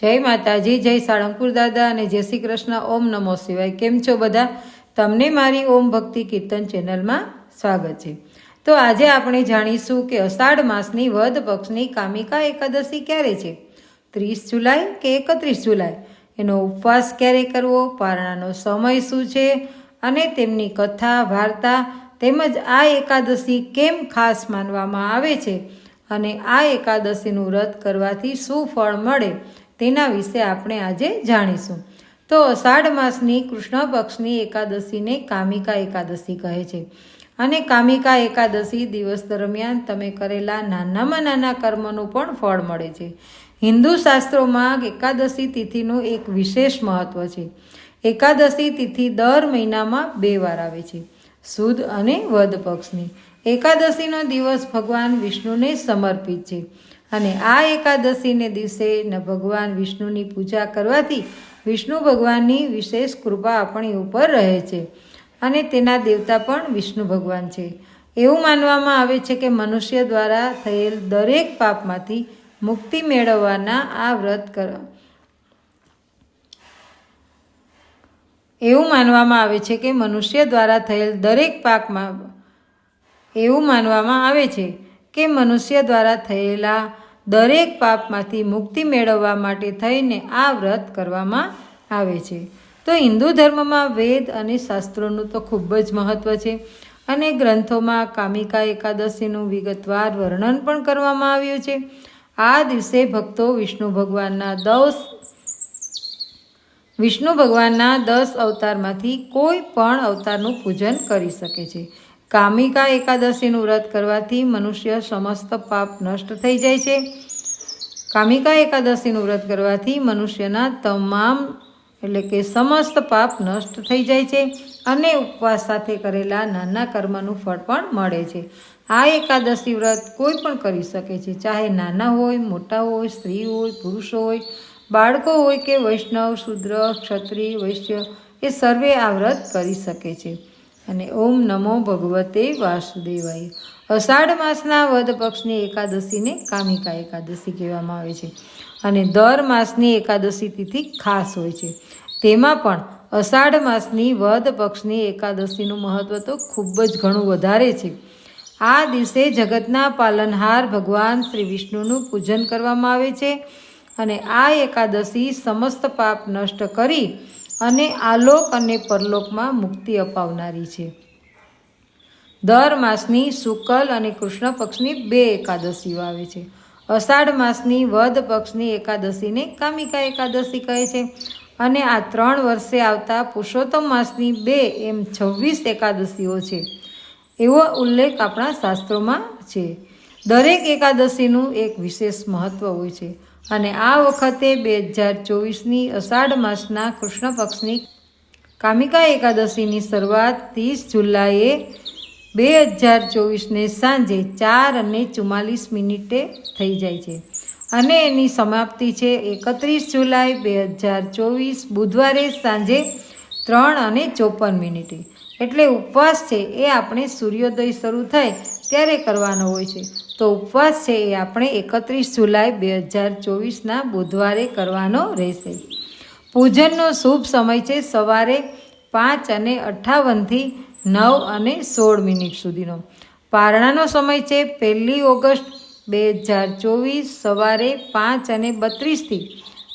જય માતાજી, જય સાળંગપુર દાદા અને જય શ્રી કૃષ્ણ. ઓમ નમો શિવાય. કેમ છો બધા? તમને મારી ઓમ ભક્તિ કીર્તન ચેનલમાં સ્વાગત છે. તો આજે આપણે જાણીશું કે અષાઢ માસની વધ પક્ષની કામિકા એકાદશી ક્યારે છે? ત્રીસ જુલાઈ કે એકત્રીસ જુલાઈ? એનો ઉપવાસ ક્યારે કરવો? પારણાનો સમય શું છે? અને તેમની કથા, વાર્તા તેમજ આ એકાદશી કેમ ખાસ માનવામાં આવે છે? અને આ એકાદશીનું વ્રત કરવાથી શું ફળ મળે? તેના વિશે આપણે આજે જાણીશું. તો અષાઢ માસની કૃષ્ણ પક્ષની એકાદશીને કામિકા એકાદશી કહે છે. અને કામિકા એકાદશી દિવસ દરમિયાન તમે કરેલા નાનામાં નાના કર્મનું પણ ફળ મળે છે. હિન્દુ શાસ્ત્રોમાં એકાદશી તિથિનું એક વિશેષ મહત્વ છે. એકાદશી તિથિ દર મહિનામાં બે વાર આવે છે. સુદ અને વદ પક્ષની. એકાદશીનો દિવસ ભગવાન વિષ્ણુને સમર્પિત છે. અને આ એકાદશીને દિવસે ભગવાન વિષ્ણુની પૂજા કરવાથી વિષ્ણુ ભગવાનની વિશેષ કૃપા આપણી ઉપર રહે છે. અને તેના દેવતા પણ વિષ્ણુ ભગવાન છે. એવું માનવામાં આવે છે કે મનુષ્ય દ્વારા થયેલ દરેક પાપમાંથી મુક્તિ મેળવવાના આ વ્રત કર, એવું માનવામાં આવે છે કે મનુષ્ય દ્વારા થયેલ દરેક પાકમાં એવું માનવામાં આવે છે કે મનુષ્ય દ્વારા થયેલા દરેક પાપમાંથી મુક્તિ મેળવવા માટે થઈને આ વ્રત કરવામાં આવે છે. તો હિન્દુ ધર્મમાં વેદ અને શાસ્ત્રોનું તો ખૂબ જ મહત્ત્વ છે. અને ગ્રંથોમાં કામિકા એકાદશીનું વિગતવાર વર્ણન પણ કરવામાં આવ્યું છે. આ દિવસે ભક્તો વિષ્ણુ ભગવાનના દસ વિષ્ણુ ભગવાનના દસ અવતારમાંથી કોઈ પણ અવતારનું પૂજન કરી શકે છે. કામિકા એકાદશીનું વ્રત કરવાથી મનુષ્ય સમસ્ત પાપ નષ્ટ થઈ જાય છે. કામિકા એકાદશીનું વ્રત કરવાથી મનુષ્યના તમામ, એટલે કે સમસ્ત પાપ નષ્ટ થઈ જાય છે અને ઉપવાસ સાથે કરેલા નાના કર્મનું ફળ પણ મળે છે. આ એકાદશી વ્રત કોઈ પણ કરી શકે છે. ચાહે નાના હોય, મોટા હોય, સ્ત્રી હોય, પુરુષ હોય, બાળકો હોય કે વૈષ્ણવ, શુદ્ર, ક્ષત્રિય, વૈશ્ય, એ સર્વે આ વ્રત કરી શકે છે. અને ઓમ નમો ભગવતે વાસુદેવાય. અષાઢ માસના વદ પક્ષની એકાદશીને કામિકા એકાદશી કહેવામાં આવે છે અને દર માસની એકાદશી તિથિ ખાસ હોય છે. તેમાં પણ અષાઢ માસની વદ પક્ષની એકાદશીનું મહત્ત્વ તો ખૂબ જ ઘણું વધારે છે. આ દિવસે જગતના પાલનહાર ભગવાન શ્રી વિષ્ણુનું પૂજન કરવામાં આવે છે અને આ એકાદશી સમસ્ત પાપ નષ્ટ કરી અને આલોક અને પરલોકમાં મુક્તિ અપાવનારી છે. દર માસની શુકલ અને કૃષ્ણ પક્ષની બે એકાદશીઓ આવે છે. અષાઢ માસની વદ પક્ષની એકાદશીને કામિકા એકાદશી કહે છે. અને આ ત્રણ વર્ષે આવતા પુરુષોત્તમ માસની બે એમ છવ્વીસ એકાદશીઓ છે. એવો ઉલ્લેખ આપણા શાસ્ત્રોમાં છે. દરેક એકાદશીનું એક વિશેષ મહત્ત્વ હોય છે. અને આ વખતે બે હજાર ચોવીસની અષાઢ માસના કૃષ્ણ પક્ષની કામિકા એકાદશીની શરૂઆત ત્રીસ જુલાઈએ બે હજાર ચોવીસને સાંજે ચાર અને ચુમ્માલીસ મિનિટે થઈ જાય છે. અને એની સમાપ્તિ છે એકત્રીસ જુલાઈ બે હજાર ચોવીસ બુધવારે સાંજે ત્રણ અને ચોપન મિનિટે. એટલે ઉપવાસ છે એ આપણે સૂર્યોદય શરૂ થાય ત્યારે કરવાનો હોય છે? તો ઉપવાસ છે એ આપણે એકત્રીસ જુલાઈ બે હજાર ચોવીસના બુધવારે કરવાનો રહેશે. પૂજનનો શુભ સમય છે સવારે પાંચ અને અઠ્ઠાવનથી નવ અને સોળ મિનિટ સુધીનો. પારણાનો સમય છે પહેલી ઓગસ્ટ બે હજાર ચોવીસ સવારે પાંચ અને બત્રીસથી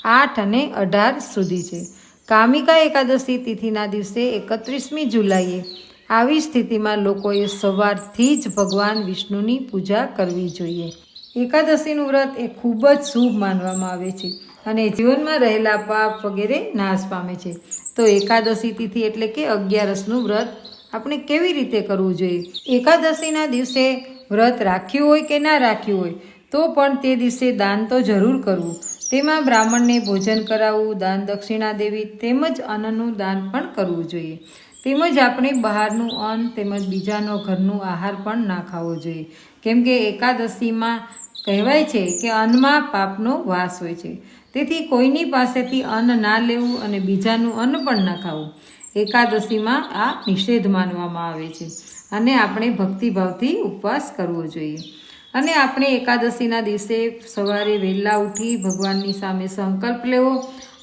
આઠ અને અઢાર સુધી છે. કામિકા એકાદશી તિથિના દિવસે એકત્રીસમી જુલાઈએ આવી સ્થિતિમાં લોકોએ સવારથી જ ભગવાન વિષ્ણુની પૂજા કરવી જોઈએ. એકાદશીનું વ્રત એ ખૂબ જ શુભ માનવામાં આવે છે અને જીવનમાં રહેલા પાપ વગેરે નાશ પામે છે. તો એકાદશી તિથિ એટલે કે અગિયારસનું વ્રત આપણે કેવી રીતે કરવું જોઈએ? એકાદશીના દિવસે વ્રત રાખ્યું હોય કે ના રાખ્યું હોય, તો પણ તે દિવસે દાન તો જરૂર કરવું. તેમાં બ્રાહ્મણને ભોજન કરાવવું, દાન દક્ષિણા દેવી તેમજ અન્નનું દાન પણ કરવું જોઈએ. તેમજ આપણે બહારનું અન્ન તેમજ બીજાનો ઘરનું આહાર પણ ના ખાવો જોઈએ. કેમ કે એકાદશીમાં કહેવાય છે કે અન્નમાં પાપનો વાસ હોય છે. તેથી કોઈની પાસેથી અન્ન ના લેવું અને બીજાનું અન્ન પણ ના ખાવું એકાદશીમાં આ નિષેધ માનવામાં આવે છે અને આપણે ભક્તિભાવથી ઉપવાસ કરવો જોઈએ. અને આપણે એકાદશીના દિવસે સવારે વહેલા ઉઠી ભગવાનની સામે સંકલ્પ લેવો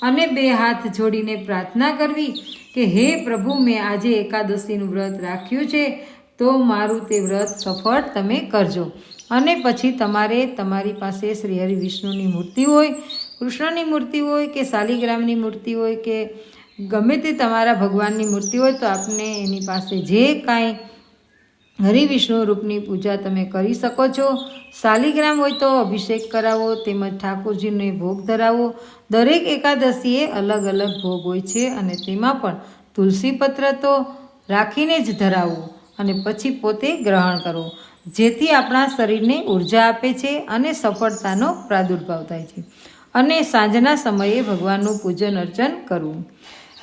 અને બે હાથ જોડીને પ્રાર્થના કરવી કે હે પ્રભુ, મેં આજે એકાદશીનું વ્રત રાખ્યું છે, તો મારું તે વ્રત સફળ તમે કરજો. અને પછી તમારે તમારી પાસે શ્રી હરિ વિષ્ણુની મૂર્તિ હોય, કૃષ્ણની મૂર્તિ હોય કે શાલિગ્રામની મૂર્તિ હોય કે ગમે તે તમારા ભગવાનની મૂર્તિ હોય, તો આપને એની પાસે જે કાંઈ હરિ વિષ્ણુ રૂપની પૂજા તમે કરી શકો છો. શાલિગ્રામ હોય તો અભિષેક કરાવો, તેમજ ઠાકોરજીને ભોગ ધરાવો. દરેક એકાદશીએ અલગ અલગ ભોગ હોય છે અને તેમાં પણ તુલસી પત્ર તો રાખીને જ ધરાવવું અને પછી પોતે ગ્રહણ કરવો જેથી આપણા શરીરને ઊર્જા આપે છે અને સફળતાનો પ્રાદુર્ભાવ થાય છે. અને સાંજના સમયે ભગવાનનું પૂજન અર્ચન કરવું.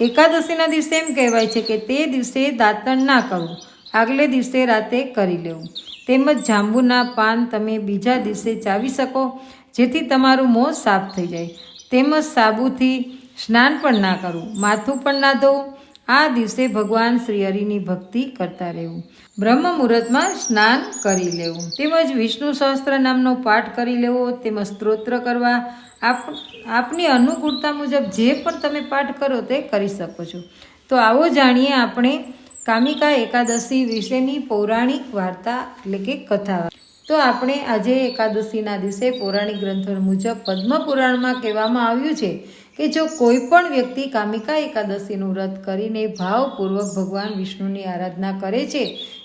એકાદશીના દિવસે એમ કહેવાય છે કે તે દિવસે દાંતણ ના કરવું આગલે દિવસે રાતે કરી લેવું. તેમજ જાંબુના પાન તમે બીજા દિવસે ચાવી શકો, જેથી તમારું મોં સાફ થઈ જાય. તેમજ સાબુથી સ્નાન પણ ના કરવું માથું પણ ના ધોવું. આ દિવસે ભગવાન શ્રી હરિની ભક્તિ કરતા રહેવું. બ્રહ્મ મુહૂર્તમાં સ્નાન કરી લેવું. તેમજ વિષ્ણુ સહસ્ત્ર નામનો પાઠ કરી લેવો, તેમજ સ્ત્રોત્ર કરવા. આપ, આપની અનુકૂળતા મુજબ જે પણ તમે પાઠ કરો તે કરી શકો છો. તો આવો જાણીએ આપણે કામિકા એકાદશી વિશેની પૌરાણિક વાર્તા એટલે કે કથા તો આપણે આજે એકાદશીના દિવસે પૌરાણિક ગ્રંથો મુજબ પદ્મપુરાણમાં કહેવામાં આવ્યું છે કે જો કોઈ પણ વ્યક્તિ કામિકા એકાદશીનું વ્રત કરીને ભાવપૂર્વક ભગવાન વિષ્ણુની આરાધના કરે છે,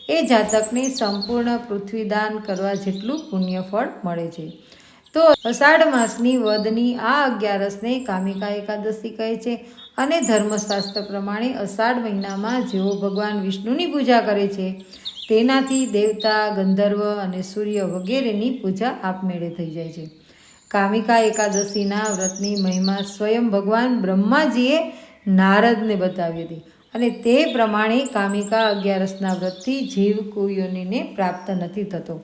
એ જાતકને સંપૂર્ણ પૃથ્વીદાન કરવા જેટલું પુણ્યફળ મળે છે. તો અષાઢ માસની વદની આ અગિયારસને કામિકા એકાદશી કહે છે અને ધર્મશાસ્ત્ર પ્રમાણે અષાઢ મહિનામાં જેઓ ભગવાન વિષ્ણુની પૂજા કરે છે, તેનાથી દેવતા, ગંધર્વ અને સૂર્ય વગેરેની પૂજા આપમેળે થઈ જાય છે. કામિકા એકાદશીના વ્રતની મહિમા સ્વયં ભગવાન બ્રહ્માજીએ નારદને બતાવી હતી અને તે પ્રમાણે કામિકા અગિયારસના વ્રતથી જીવ કુયોનીને પ્રાપ્ત નથી થતો.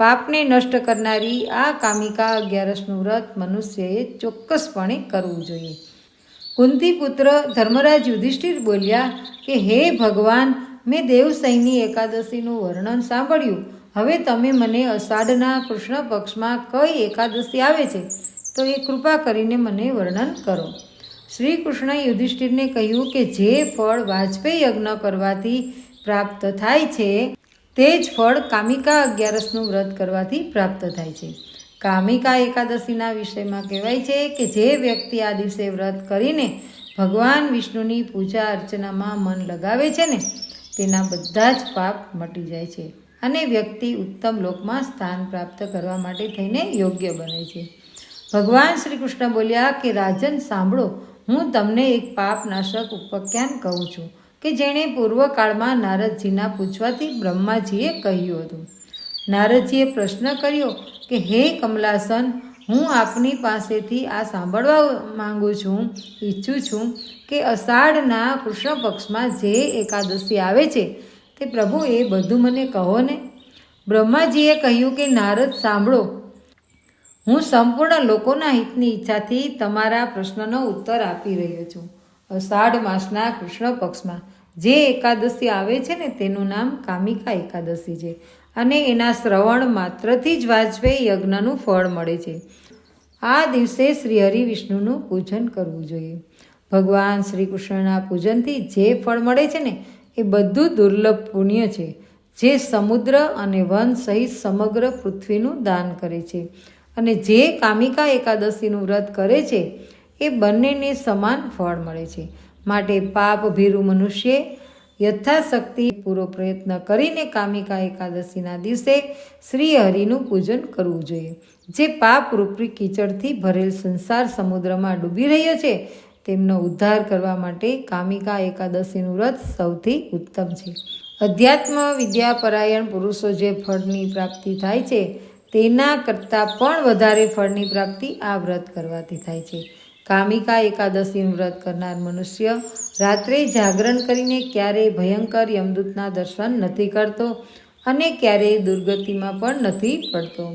પાપને નષ્ટ કરનારી આ કામિકા અગિયારસનું વ્રત મનુષ્યએ ચોક્કસપણે કરવું જોઈએ. કુંતી પુત્ર ધર્મરાજ યુધિષ્ઠિર બોલ્યા કે, હે ભગવાન, મેં દેવસૈની એકાદશીનું વર્ણન સાંભળ્યું. હવે તમે મને અષાઢના કૃષ્ણ પક્ષમાં કઈ એકાદશી આવે છે, તો એ કૃપા કરીને મને વર્ણન કરો. શ્રી કૃષ્ણ યુધિષ્ઠિરને કહ્યું કે, જે ફળ વાજપેયી યજ્ઞ કરવાથી પ્રાપ્ત થાય છે તે જ ફળ કામિકા અગિયારસનું વ્રત કરવાથી પ્રાપ્ત થાય છે. કામિકા એકાદશીના વિષયમાં કહેવાય છે કે જે વ્યક્તિ આ દિવસે વ્રત કરીને ભગવાન વિષ્ણુની પૂજા અર્ચનામાં મન લગાવે છે ને, તેના બધા જ પાપ મટી જાય છે અને વ્યક્તિ ઉત્તમ લોકમાં સ્થાન પ્રાપ્ત કરવા માટે થઈને યોગ્ય બને છે. ભગવાન શ્રી કૃષ્ણ બોલ્યા કે, રાજન, સાંભળો, હું તમને એક પાપનાશક ઉપક્યાન કહું છું. કે જેણે પૂર્વકાળમાં નારદજીના પૂછવાથી બ્રહ્માજીએ કહ્યું હતું. નારદજીએ પ્રશ્ન કર્યો કે, હે કમલાસન, હું આપની પાસેથી આ સાંભળવા માંગુ છું, ઈચ્છું છું કે અષાઢના કૃષ્ણ પક્ષમાં જે એકાદશી આવે છે, તે પ્રભુ એ બધું મને કહો ને. બ્રહ્માજીએ કહ્યું કે, નારદ, સાંભળો. હું સંપૂર્ણ લોકોના હિતની ઈચ્છાથી તમારા પ્રશ્નનો ઉત્તર આપી રહ્યો છું. અષાઢ માસના કૃષ્ણ પક્ષમાં. જે એકાદશી આવે છે ને, તેનું નામ કામિકા એકાદશી છે. અને એના શ્રવણ માત્રથી જ વાજપેયી યજ્ઞનું ફળ મળે છે. આ દિવસે શ્રી હરિ વિષ્ણુનું પૂજન કરવું જોઈએ. ભગવાન શ્રી કૃષ્ણના પૂજનથી જે ફળ મળે છે ને, એ બધું દુર્લભ પુણ્ય છે, જે સમુદ્ર અને વન સહિત સમગ્ર પૃથ્વીનું દાન કરે છે. અને જે કામિકા એકાદશીનું વ્રત કરે છે એ બંનેને સમાન ફળ મળે છે. માટે પાપ ભીરુ મનુષ્ય યથાશક્તિ પૂરો પ્રયત્ન કરીને કામિકા એકાદશીના દિવસે શ્રી હરિનું પૂજન કરવું જોઈએ. જે પાપ રૂપી કીચડથી ભરેલ સંસાર સમુદ્રમાં ડૂબી રહ્યો છે, તેમનો ઉદ્ધાર કરવા માટે કામિકા એકાદશીનું વ્રત સૌથી ઉત્તમ છે. અધ્યાત્મ વિદ્યાપરાયણ પુરુષો જે ફળની પ્રાપ્તિ થાય છે, તેના કરતાં પણ વધારે ફળની પ્રાપ્તિ આ વ્રત કરવાથી થાય છે. કામિકા એકાદશીનું વ્રત કરનાર મનુષ્ય રાત્રે જાગરણ કરીને ક્યારેય ભયંકર યમદૂતના દર્શન નથી કરતો અને ક્યારેય દુર્ગતિમાં પણ નથી પડતો.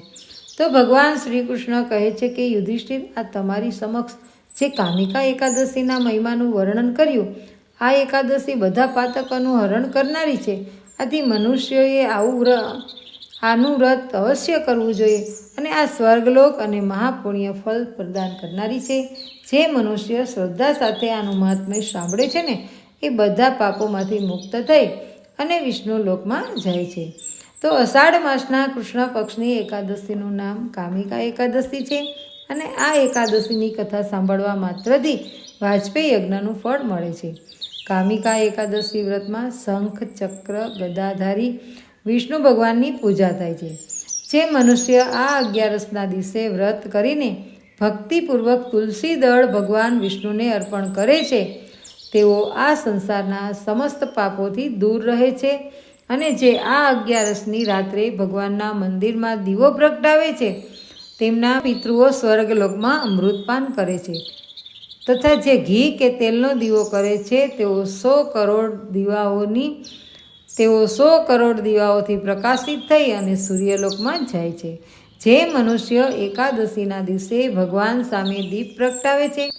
તો ભગવાન શ્રી કૃષ્ણ કહે છે કે, યુધિષ્ઠિર, આ તમારી સમક્ષ જે કામિકા એકાદશીના મહિમાનું વર્ણન કર્યું, આ એકાદશી બધા પાતકોનું હરણ કરનારી છે. આથી મનુષ્યોએ આવું આનું વ્રત અવશ્ય કરવું જોઈએ. અને આ સ્વર્ગલોક અને મહાપુણ્ય ફળ પ્રદાન કરનારી છે. જે મનુષ્ય શ્રદ્ધા સાથે આનું મહાત્મ્ય સાંભળે છે ને, એ બધા પાપોમાંથી મુક્ત થઈ અને વિષ્ણુ લોકમાં જાય છે. તો અષાઢ માસના કૃષ્ણ પક્ષની એકાદશીનું નામ કામિકા એકાદશી છે અને આ એકાદશીની કથા સાંભળવા માત્રથી વાજપેયી યજ્ઞનું ફળ મળે છે. કામિકા એકાદશી વ્રતમાં શંખ, ચક્ર, ગદાધારી વિષ્ણુ ભગવાનની પૂજા થાય છે. જે મનુષ્ય આ અગિયારસના દિવસે વ્રત કરીને ભક્તિપૂર્વક તુલસી દળ ભગવાન વિષ્ણુને અર્પણ કરે છે, તેઓ આ સંસારના સમસ્ત પાપોથી દૂર રહે છે અને જે આ અગિયારસની રાત્રે ભગવાનના મંદિરમાં દીવો પ્રગટાવે છે, તેમના પિતૃઓ સ્વર્ગલોકમાં અમૃતપાન કરે છે. તથા જે ઘી કે તેલનો દીવો કરે છે, તેઓ સો કરોડ દીવાઓની તેઓ સો કરોડ દીવાઓથી પ્રકાશિત થઈ અને સૂર્યલોકમાં જાય છે. જે મનુષ્ય એકાદશીના દિવસે ભગવાન સામે દીપ પ્રગટાવે છે,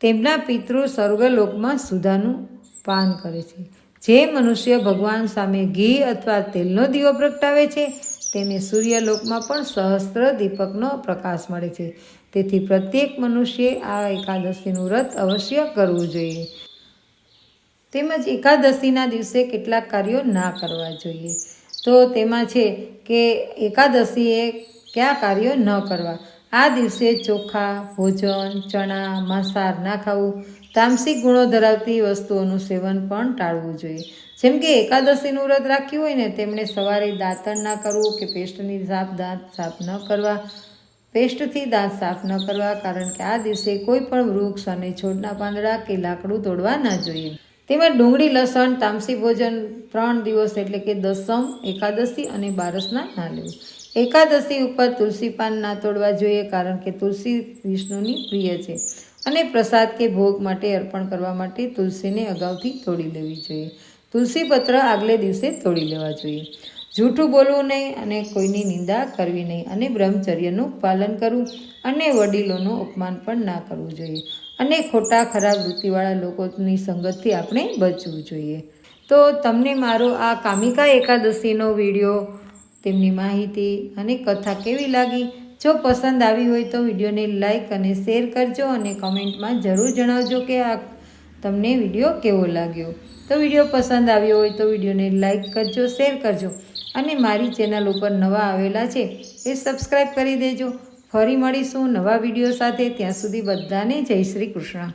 તેમના પિતૃ સ્વર્ગલોકમાં સુધાનું પાન કરે છે. જે મનુષ્ય ભગવાન સામે ઘી અથવા તેલનો દીવો પ્રગટાવે છે, તેને સૂર્યલોકમાં પણ સહસ્ત્ર દીપકનો પ્રકાશ મળે છે. તેથી પ્રત્યેક મનુષ્યે આ એકાદશીનું વ્રત અવશ્ય કરવું જોઈએ. તેમજ એકાદશીના દિવસે કેટલાક કાર્યો ના કરવા જોઈએ. તો તેમાં છે કે એકાદશીએ કયા કાર્યો ન કરવા? આ દિવસે ચોખા, ભોજન, ચણા, માંસાહાર ના ખાવું, તામસિક ગુણો ધરાવતી વસ્તુઓનું સેવન પણ ટાળવું જોઈએ. જેમ કે એકાદશીનું વ્રત રાખ્યું હોય ને, તેમણે સવારે દાંતણ ના કરવું કે પેસ્ટની સાફ દાંત સાફ ન કરવા? પેસ્ટથી દાંત સાફ ન કરવા, કારણ કે આ દિવસે કોઈ પણ વૃક્ષ અને છોડના પાંદડા કે લાકડું તોડવા ન જોઈએ. તેમજ ડુંગળી, લસણ, તામસી ભોજન ત્રણ દિવસ એટલે કે દસમ, એકાદશી અને બારસના ના લેવું એકાદશી ઉપર તુલસી પાન ના તોડવા જોઈએ કારણ કે તુલસી વિષ્ણુની પ્રિય છે. અને પ્રસાદ કે ભોગ માટે અર્પણ કરવા માટે તુલસીને અગાઉથી તોડી લેવી જોઈએ. તુલસી પત્ર આગલે દિવસે તોડી લેવા જોઈએ. જૂઠું બોલવું નહીં અને કોઈની નિંદા કરવી નહીં અને બ્રહ્મચર્યનું પાલન કરવું અને વડીલોનું અપમાન પણ ના કરવું જોઈએ. અને ખોટા ખરાબ વૃત્તિવાળા લોકોની સંગતથી આપણે બચવું જોઈએ. તો તમને મારો આ કામિકા એકાદશીનો વીડિયો, તેમની માહિતી અને કથા કેવી લાગી? જો પસંદ આવી હોય તો વિડીયોને લાઈક અને શેર કરજો અને કમેન્ટમાં જરૂર જણાવજો કે આ તમને વીડિયો કેવો લાગ્યો. તો વીડિયો પસંદ આવ્યો હોય તો વિડીયોને લાઈક કરજો, શેર કરજો અને મારી ચેનલ ઉપર નવા આવેલા છે એ સબસ્ક્રાઈબ કરી દેજો. ફરી મળીશું નવા વીડિયો સાથે. ત્યાં સુધી બધાને જય શ્રી કૃષ્ણ.